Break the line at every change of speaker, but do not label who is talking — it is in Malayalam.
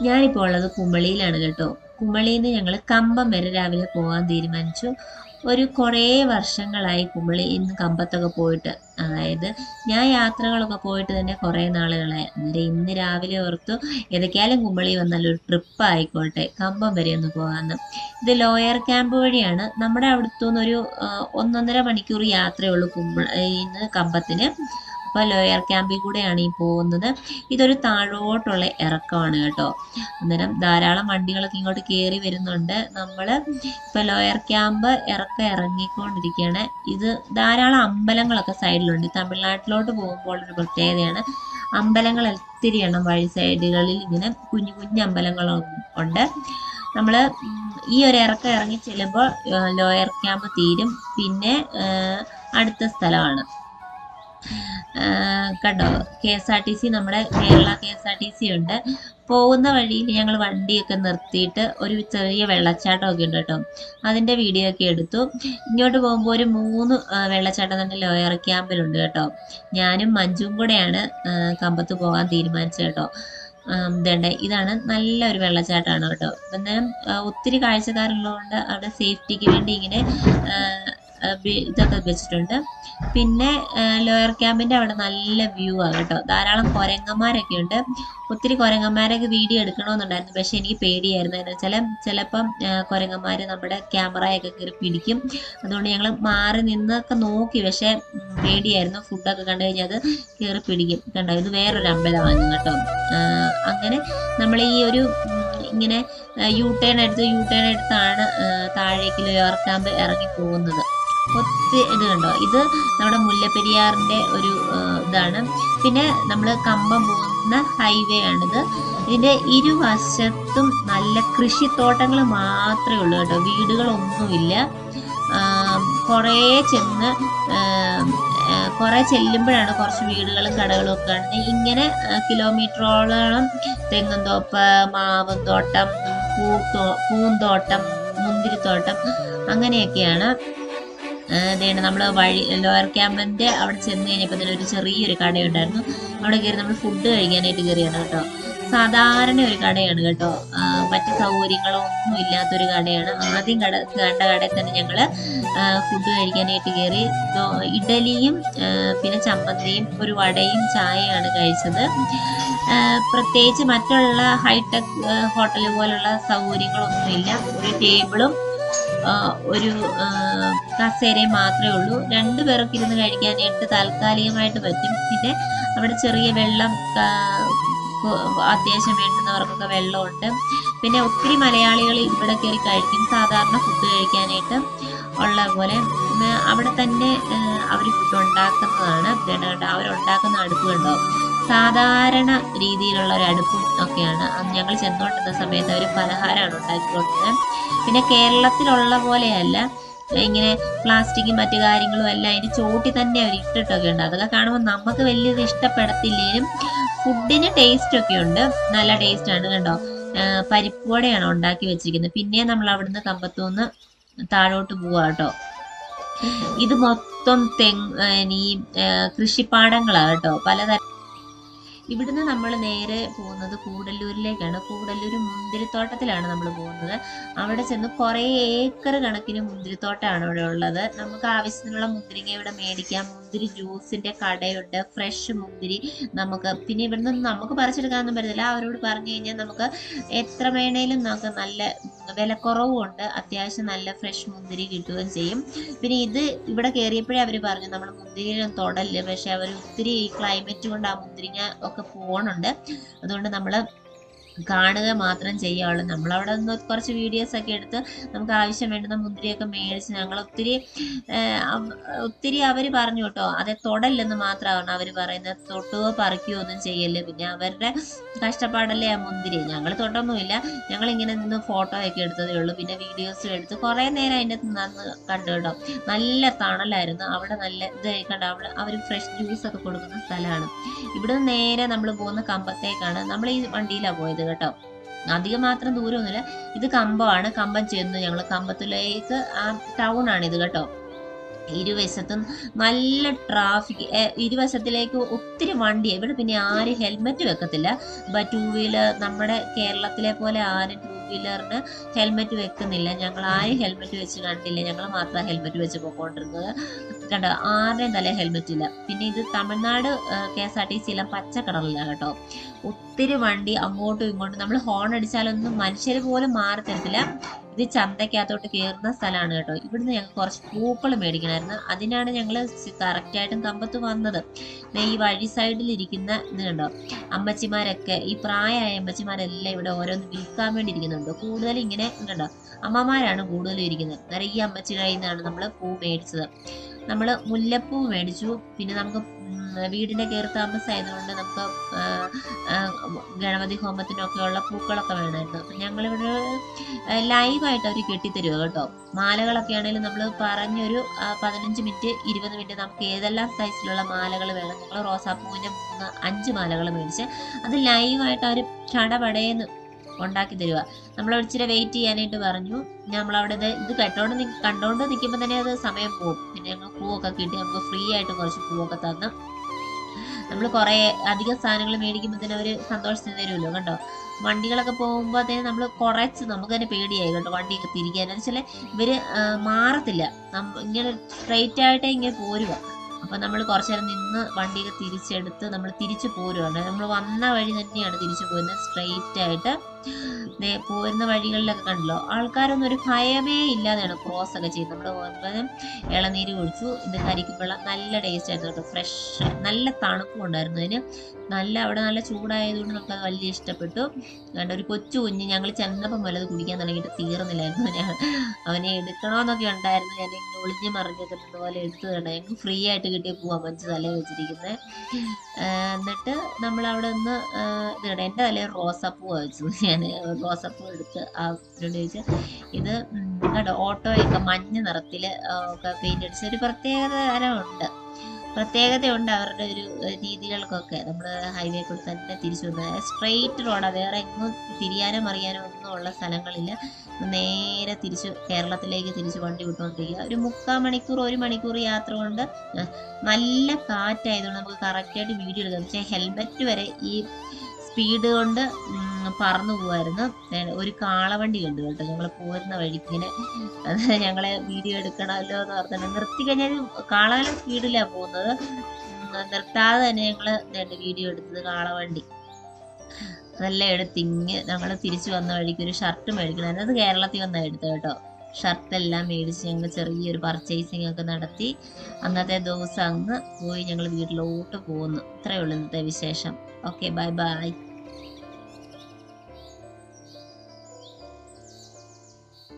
ഞാനിപ്പോൾ ഉള്ളത് കുമളിയിലാണ് കേട്ടോ. കുമളിയിൽ നിന്ന് ഞങ്ങൾ കമ്പം വരെ രാവിലെ പോകാൻ തീരുമാനിച്ചു. ഒരു കുറേ വർഷങ്ങളായി കുമളി ഇന്ന് കമ്പത്തൊക്കെ പോയിട്ട് അതായത് ഞാൻ യാത്രകളൊക്കെ പോയിട്ട് തന്നെ കുറേ നാളുകളായി. അന്നേരം ഇന്ന് രാവിലെ ഓർത്തു ഏതൊക്കെയാലും കുമളി വന്നാൽ ഒരു ട്രിപ്പ് ആയിക്കോട്ടെ കമ്പം വരെ ഒന്ന് പോകാമെന്ന് ഇത് ലോയർ ക്യാമ്പ് വഴിയാണ്. നമ്മുടെ അവിടുത്തെ ഒരു ഒന്നൊന്നര മണിക്കൂർ യാത്രയുള്ളൂ കുമ്പ ഇന്ന് കമ്പത്തിന്. അപ്പോൾ ലോയർ ക്യാമ്പിൽ കൂടെയാണ് ഈ പോകുന്നത്. ഇതൊരു താഴോട്ടുള്ള ഇറക്കമാണ് കേട്ടോ. അന്നേരം ധാരാളം വണ്ടികളൊക്കെ ഇങ്ങോട്ട് കയറി വരുന്നുണ്ട്. നമ്മൾ ഇപ്പോൾ ലോയർ ക്യാമ്പ് ഇറക്കം ഇറങ്ങിക്കൊണ്ടിരിക്കുകയാണ്. ഇത് ധാരാളം അമ്പലങ്ങളൊക്കെ സൈഡിലുണ്ട്. തമിഴ്നാട്ടിലോട്ട് പോകുമ്പോൾ ഒരു പ്രത്യേകതയാണ്. അമ്പലങ്ങൾ ഒത്തിരി എണ്ണം വഴി സൈഡുകളിൽ ഇങ്ങനെ കുഞ്ഞു കുഞ്ഞു അമ്പലങ്ങളും ഉണ്ട്. നമ്മൾ ഈ ഒരു ഇറക്കം ഇറങ്ങി ചെല്ലുമ്പോൾ ലോയർ ക്യാമ്പ് തീരും. പിന്നെ അടുത്ത സ്ഥലമാണ്. കണ്ടോ? K S R T C നമ്മുടെ Kerala K S R T C ഉണ്ട്. പോകുന്ന വഴിയിൽ ഞങ്ങൾ വണ്ടിയൊക്കെ നിർത്തിയിട്ട് ഒരു ചെറിയ വെള്ളച്ചാട്ടമൊക്കെ ഉണ്ട് കേട്ടോ. അതിന്റെ വീഡിയോ ഒക്കെ എടുത്തു. ഇങ്ങോട്ട് പോകുമ്പോൾ ഒരു മൂന്ന് വെള്ളച്ചാട്ടം തന്നെ ലോയർ ക്യാമ്പിലുണ്ട് കേട്ടോ. ഞാനും മഞ്ജുവും കൂടെയാണ് കമ്പത്ത് പോകാൻ തീരുമാനിച്ചത് കേട്ടോ. ഇതേണ്ട ഇതാണ് നല്ലൊരു വെള്ളച്ചാട്ടമാണ് കേട്ടോ. ആ, ഒത്തിരി കാഴ്ചക്കാരുള്ളതുകൊണ്ട് അവിടെ സേഫ്റ്റിക്ക് വേണ്ടി ഇങ്ങനെ ഇതൊക്കെ വെച്ചിട്ടുണ്ട്. പിന്നെ ലോയർ ക്യാമ്പിന്റെ അവിടെ നല്ല വ്യൂ ആണ് കേട്ടോ. ധാരാളം കുരങ്ങന്മാരൊക്കെ ഉണ്ട്. ഒത്തിരി കുരങ്ങന്മാരൊക്കെ വീഡിയോ എടുക്കണമെന്നുണ്ടായിരുന്നു. പക്ഷെ എനിക്ക് പേടിയായിരുന്നു. എന്ന് വെച്ചാൽ ചിലപ്പം കുരങ്ങന്മാർ നമ്മുടെ ക്യാമറയൊക്കെ കയറി പിടിക്കും. അതുകൊണ്ട് ഞങ്ങൾ മാറി നിന്നൊക്കെ നോക്കി. പക്ഷെ പേടിയായിരുന്നു. ഫുഡൊക്കെ കണ്ടു കഴിഞ്ഞാൽ അത് കയറി പിടിക്കും. കണ്ടോ? ഇത് വേറൊരു അമ്പലമാണ് കേട്ടോ. അങ്ങനെ നമ്മൾ ഈ ഒരു ഇങ്ങനെ യു ടേൺ എടുത്ത് യു ടേൺ എടുത്താണ് താഴേക്ക് ലോയർ ക്യാമ്പ് ഇറങ്ങി പോകുന്നത്. ഒത്തിരി ഇത് കണ്ടോ? ഇത് നമ്മുടെ മുല്ലപ്പെരിയാറിന്റെ ഒരു ഇതാണ്. പിന്നെ നമ്മൾ കമ്പം പോകുന്ന ഹൈവേ ആണിത്. ഇതിന്റെ ഇരുവശത്തും നല്ല കൃഷിത്തോട്ടങ്ങൾ മാത്രമേ ഉള്ളൂ കേട്ടോ. വീടുകളൊന്നുമില്ല. കുറേ ചെന്ന് കുറേ ചെല്ലുമ്പോഴാണ് കുറച്ച് വീടുകളും കടകളും ഒക്കെ കാണുന്നത്. ഇങ്ങനെ കിലോമീറ്ററോളം തെങ്ങും തോപ്പ് മാവും തോട്ടം പൂത്തോ പൂന്തോട്ടം മുന്തിരിത്തോട്ടം അങ്ങനെയൊക്കെയാണ്. അതേണ്ട നമ്മൾ വഴി ലോയർ ക്യാമ്പിന്റെ അവിടെ ചെന്ന് കഴിഞ്ഞപ്പോൾ തന്നെ ഒരു ചെറിയൊരു കടയുണ്ടായിരുന്നു. അവിടെ കയറി നമ്മൾ ഫുഡ് കഴിക്കാനായിട്ട് കയറിയാണ് കേട്ടോ. സാധാരണ ഒരു കടയാണ് കേട്ടോ. മറ്റ് സൗകര്യങ്ങളോ ഒന്നും ഇല്ലാത്തൊരു കടയാണ്. ആദ്യം കട കണ്ട കടയിൽ തന്നെ ഞങ്ങൾ ഫുഡ് കഴിക്കാനായിട്ട് കയറി ഇഡലിയും പിന്നെ ചമ്മന്തിയും ഒരു വടയും ചായയാണ് കഴിച്ചത്. പ്രത്യേകിച്ച് മറ്റുള്ള ഹൈടെക് ഹോട്ടൽ പോലുള്ള സൗകര്യങ്ങളൊന്നുമില്ല. ഒരു ടേബിളും ഒരു കസേരയും മാത്രമേ ഉള്ളൂ. രണ്ടു പേർക്ക് ഇരുന്ന് കഴിക്കാനായിട്ട് താൽക്കാലികമായിട്ട് പറ്റും. പിന്നെ അവിടെ ചെറിയ വെള്ളം അത്യാവശ്യം വേണ്ടുന്നവർക്കൊക്കെ വെള്ളമുണ്ട്. പിന്നെ ഒത്തിരി മലയാളികൾ ഇവിടെ കയറി കഴിക്കും. സാധാരണ ഫുഡ് കഴിക്കാനായിട്ട് ഉള്ള പോലെ. അവിടെ തന്നെ അവർ ഫുഡ് ഉണ്ടാക്കുന്നതാണ്. അവരുണ്ടാക്കുന്ന അടുപ്പ് സാധാരണ രീതിയിലുള്ള ഒരു അടുപ്പും ഒക്കെയാണ്. അന്ന് ഞങ്ങൾ ചെന്നുകൊണ്ടിരുന്ന സമയത്ത് അവർ പലഹാരമാണ് ഉണ്ടാക്കിക്കൊണ്ടിരുന്നത് പിന്നെ കേരളത്തിലുള്ള പോലെയല്ല. ഇങ്ങനെ പ്ലാസ്റ്റിക്കും മറ്റു കാര്യങ്ങളും എല്ലാം അതിന് ചോട്ടി തന്നെ അവർ ഇട്ടിട്ടൊക്കെ ഉണ്ട്. അതൊക്കെ കാണുമ്പോൾ നമുക്ക് വലിയത് ഇഷ്ടപ്പെടത്തില്ലേലും ഫുഡിന് ടേസ്റ്റ് ഒക്കെ ഉണ്ട്. നല്ല ടേസ്റ്റ് ആണ് കണ്ടോ? പരിപ്പ് ഉണ്ടാക്കി വെച്ചിരിക്കുന്നത്. പിന്നെ നമ്മൾ അവിടുന്ന് കമ്പത്തൂന്ന് താഴോട്ട് പോവാ കേട്ടോ. ഇത് മൊത്തം തെങ് ഈ കൃഷിപ്പാടങ്ങളാണ് കേട്ടോ. പലതരം ഇവിടുന്ന് നമ്മൾ നേരെ പോകുന്നത് കൂടല്ലൂരിലേക്കാണ് കൂടല്ലൂർ മുന്തിരിത്തോട്ടത്തിലാണ് നമ്മൾ പോകുന്നത്. അവിടെ ചെന്ന് കുറേ ഏക്കർ കണക്കിന് മുന്തിരിത്തോട്ടമാണ് അവിടെ ഉള്ളത്. നമുക്ക് ആവശ്യത്തിനുള്ള മുന്തിരിങ്ങ ഇവിടെ മേടിക്കാം. മുന്തിരി ജ്യൂസിന്റെ കടയുണ്ട്. ഫ്രഷ് മുന്തിരി നമുക്ക് പിന്നെ ഇവിടുന്ന് നമുക്ക് പറിച്ചെടുക്കാനൊന്നും പറ്റത്തില്ല. അവരോട് പറഞ്ഞു കഴിഞ്ഞാൽ നമുക്ക് എത്ര വേണേലും നമുക്ക് നല്ല വിലക്കുറവും ഉണ്ട് അത്യാവശ്യം നല്ല ഫ്രഷ് മുന്തിരി കിട്ടുകയും ചെയ്യും. പിന്നെ ഇത് ഇവിടെ കയറിയപ്പോഴേ അവർ പറഞ്ഞു നമ്മൾ മുന്തിരിയിലും തൊടൽ. പക്ഷെ അവർ ഒത്തിരി ക്ലൈമറ്റ് കൊണ്ട് ആ മുന്തിരിങ്ങ ഒക്കെ പോകണുണ്ട് അതുകൊണ്ട് നമ്മൾ കാണുക മാത്രം ചെയ്യാവുള്ളൂ. നമ്മളവിടെ നിന്ന് കുറച്ച് വീഡിയോസ് ഒക്കെ എടുത്ത് നമുക്ക് ആവശ്യം വേണ്ടുന്ന മുന്തിരിയൊക്കെ മേടിച്ച് ഞങ്ങൾ ഒത്തിരി ഒത്തിരി അവർ പറഞ്ഞു കേട്ടോ. അതെ തൊടല്ലെന്ന് മാത്രമാണ് അവർ പറയുന്നത്. തൊട്ടുകയോ പറിക്കുകയോ ഒന്നും ചെയ്യല്ലേ. പിന്നെ അവരുടെ കഷ്ടപ്പാടല്ലേ ആ മുന്തിരി. ഞങ്ങൾ തൊട്ടൊന്നുമില്ല. ഞങ്ങൾ ഇങ്ങനെ നിന്ന് ഫോട്ടോ ഒക്കെ എടുത്തതേ ഉള്ളൂ. പിന്നെ വീഡിയോസും എടുത്ത് കുറേ നേരം അതിന്റെ നന്ന് കണ്ടു കേട്ടോ. നല്ല തണലായിരുന്നു. അവിടെ നല്ല ഇത് കണ്ടോ? അവിടെ അവർ ഫ്രഷ് ജ്യൂസ് ഒക്കെ കൊടുക്കുന്ന സ്ഥലമാണ്. ഇവിടുന്ന് നേരെ നമ്മൾ പോകുന്ന കമ്പത്തേക്കാണ്. നമ്മൾ ഈ വണ്ടിയിലാണ് പോയത്. കേട്ടോ. അധികം മാത്രം ദൂരമൊന്നുമില്ല. ഇത് കമ്പമാണ്. കമ്പം ചെന്ന്. ഞങ്ങൾ കമ്പത്തിലേക്ക് ആ ടൗൺ ആണ് ഇത് കേട്ടോ. ഇരുവശത്തും നല്ല ട്രാഫിക് ഇരുവശത്തിലേക്ക് ഒത്തിരി വണ്ടി. ഇവിടെ പിന്നെ ആരും ഹെൽമെറ്റ് വെക്കത്തില്ല. ടൂ വീലർ നമ്മുടെ കേരളത്തിലെ പോലെ ആരും ടൂ വീലറിന് ഹെൽമെറ്റ് വെക്കുന്നില്ല. ഞങ്ങൾ ആരും ഹെൽമെറ്റ് വെച്ച് കണ്ടില്ല. ഞങ്ങൾ മാത്രം ഹെൽമെറ്റ് വെച്ച് പോയിക്കൊണ്ടിരുന്നത്. കണ്ടോ ആരുടെയും തല ഹെൽമെറ്റ് ഇല്ല. പിന്നെ ഇത് Tamil Nadu K S R T C എല്ലാം പച്ച കളറിലാണ് കേട്ടോ. ഒത്തിരി വണ്ടി അങ്ങോട്ടും ഇങ്ങോട്ടും നമ്മൾ ഹോൺ അടിച്ചാലൊന്നും മനുഷ്യർ പോലും മാറി തരത്തില്ല. ഇത് ചന്തക്കകത്തോട്ട് കയറുന്ന സ്ഥലമാണ് കേട്ടോ. ഇവിടുന്ന് ഞങ്ങൾ കുറച്ച് പൂക്കൾ മേടിക്കണമായിരുന്നു അതിനാണ് ഞങ്ങൾ കറക്റ്റായിട്ടും കമ്പത്ത് വന്നത്. ഈ വഴി സൈഡിൽ ഇരിക്കുന്ന ഇത് കണ്ടോ? അമ്മച്ചിമാരൊക്കെ ഈ പ്രായമായ അമ്മച്ചിമാരെല്ലാം ഇവിടെ ഓരോന്ന് വിൽക്കാൻ വേണ്ടി ഇരിക്കുന്നുണ്ട്. കൂടുതൽ ഇങ്ങനെ കണ്ടോ? അമ്മമാരാണ് കൂടുതലും ഇരിക്കുന്നത്. അന്നേരം ഈ അമ്മച്ചി നിന്നാണ് നമ്മൾ പൂ മേടിച്ചത്. നമ്മൾ മുല്ലപ്പൂ മേടിച്ചു. പിന്നെ നമുക്ക് ഉം, വീടിന്റെ കയറി താമസമായതുകൊണ്ട് നമുക്ക് ഗണപതി ഹോമത്തിനൊക്കെ ഉള്ള പൂക്കളൊക്കെ വേണമായിരുന്നു. അപ്പം ഞങ്ങളിവിടെ ലൈവായിട്ട് അവർ കെട്ടിത്തരുക കേട്ടോ. മാലകളൊക്കെ ആണെങ്കിലും നമ്മൾ പറഞ്ഞൊരു പതിനഞ്ച് മിനിറ്റ് ഇരുപത് മിനിറ്റ് നമുക്ക് ഏതെല്ലാം സൈസിലുള്ള മാലകൾ വേണം. ഞങ്ങൾ റോസാപ്പൂവിന്റെ മൂന്ന് അഞ്ച് മാലകൾ മേടിച്ച് അത് ലൈവായിട്ട് അവർ ചടപടേന്ന് ഉണ്ടാക്കി തരുക നമ്മൾ ഇച്ചിരി വെയിറ്റ് ചെയ്യാനായിട്ട് പറഞ്ഞു. നമ്മളവിടെ ഇത് ഇത് കേട്ടോണ്ട് കണ്ടോണ്ട് നിൽക്കുമ്പോൾ തന്നെ അത് സമയം പോകും പിന്നെ ഞങ്ങൾ പൂവൊക്കെ കിട്ടി നമുക്ക് ഫ്രീ ആയിട്ട് കുറച്ച് പൂവൊക്കെ തന്നു നമ്മൾ കുറേ അധികം സാധനങ്ങൾ മേടിക്കുമ്പോൾ തന്നെ അവർ സന്തോഷത്തിന് തരുമല്ലോ കണ്ടോ? വണ്ടികളൊക്കെ പോകുമ്പോൾ തന്നെ നമ്മൾ കുറച്ച് നമുക്ക് തന്നെ പേടിയായി കേട്ടോ വണ്ടിയൊക്കെ തിരിക്കാൻ. വെച്ചാൽ ഇവർ മാറത്തില്ല. ഇങ്ങനെ സ്ട്രെയിറ്റ് ആയിട്ടേ ഇങ്ങനെ പോരുക. അപ്പൊ നമ്മൾ കുറച്ചു നേരം നിന്ന് വണ്ടിയൊക്കെ തിരിച്ചെടുത്ത് നമ്മൾ തിരിച്ചു പോരുകയാണ് നമ്മൾ വന്ന വഴി തന്നെയാണ് തിരിച്ചു പോരുന്നത്. സ്ട്രെയിറ്റ് ആയിട്ട് പോരുന്ന വഴികളിലൊക്കെ കണ്ടല്ലോ. ആൾക്കാരൊന്നും ഒരു ഭയമേ ഇല്ലാതെയാണ് ക്രോസ് ഒക്കെ ചെയ്ത് നമ്മൾ പോകുമ്പോൾ ഇളനീര് കുടിച്ചു. ഇത് കരിക്കുമ്പള്ള നല്ല ടേസ്റ്റ് ആയിരുന്നു കേട്ടോ. ഫ്രഷ് നല്ല തണുപ്പും ഉണ്ടായിരുന്നു അതിന്. നല്ല അവിടെ നല്ല ചൂടായതുകൊണ്ട് നമുക്കത് വലിയ ഇഷ്ടപ്പെട്ടു. കണ്ട ഒരു കൊച്ചു കുഞ്ഞ് ഞങ്ങൾ ചെന്നപ്പം പോലെ കുടിക്കാൻ തുടങ്ങിയിട്ട് തീർന്നില്ലായിരുന്നു ഞാൻ അവനെ എടുക്കണമെന്നൊക്കെ ഉണ്ടായിരുന്നു. ഞാൻ ഇങ്ങനെ ഒളിഞ്ഞ് മറിഞ്ഞൊക്കെ പോലെ എടുത്തു തരണം ഞങ്ങൾക്ക് ഫ്രീ ആയിട്ട് കിട്ടിയ പോവാൻ മഞ്ച് തല വെച്ചിരിക്കുന്നത് എന്നിട്ട് നമ്മൾ അവിടെ നിന്ന് ഇത് എന്റെ തലയിൽ റോസാപ്പൂ വെച്ചു ഞാൻ. റോസാപ്പൂ എടുത്ത് ആ ചോദിച്ചു ഇത് കണ്ടോ ഓട്ടോയൊക്കെ മഞ്ഞ നിറത്തിൽ ഒക്കെ പെയിന്റ് അടിച്ച ഒരു പ്രത്യേകത തരമുണ്ട് പ്രത്യേകതയുണ്ട് അവരുടെ ഒരു രീതികൾക്കൊക്കെ. നമ്മൾ ഹൈവേ കൂടെ തന്നെ തിരിച്ചു വന്നത് സ്ട്രെയിറ്റ് റോഡാണ് വേറെ എങ്ങും തിരിയാനോ മറിയാനോ ഒന്നും ഉള്ള സ്ഥലങ്ങളില്ല. നേരെ തിരിച്ചു കേരളത്തിലേക്ക് തിരിച്ച് വണ്ടി വിട്ടുകൊണ്ടിരിക്കുക. ഒരു മുക്കാൽ മണിക്കൂർ ഒരു മണിക്കൂർ യാത്ര കൊണ്ട് നല്ല കാറ്റായതുകൊണ്ട് നമുക്ക് കറക്റ്റായിട്ട് വീഡിയോ എടുക്കാം. പക്ഷേ ഹെൽമെറ്റ് വരെ ഈ സ്പീഡ് കൊണ്ട് പറന്നു പോവായിരുന്നു. ഒരു കാളവണ്ടി കണ്ടു കേട്ടോ. ഞങ്ങൾ പോരുന്ന വഴിക്ക്. ഇങ്ങനെ ഞങ്ങളെ വീഡിയോ എടുക്കണമല്ലോ എന്ന് പറഞ്ഞു നിർത്തി കഴിഞ്ഞാൽ കാളവല സ്പീഡിലാണ് പോകുന്നത്. നിർത്താതെ തന്നെ ഞങ്ങൾ വീഡിയോ എടുത്തത് കാളവണ്ടി. അതെല്ലാം എടുത്ത് ഇങ്ങ് ഞങ്ങൾ തിരിച്ചു വന്ന വഴിക്ക് ഒരു ഷർട്ട് മേടിക്കണം. അത് കേരളത്തിൽ വന്ന എടുത്തത് കേട്ടോ. ഷർട്ടെല്ലാം മേടിച്ച് ഞങ്ങൾ ചെറിയൊരു പർച്ചേസിംഗ് ഒക്കെ നടത്തി. അന്നത്തെ ദിവസം അങ്ങ് പോയി ഞങ്ങൾ വീട്ടിലോട്ട് പോകുന്നു ഇത്രയേ ഉള്ളൂ ഇന്നത്തെ വിശേഷം. Okay bye bye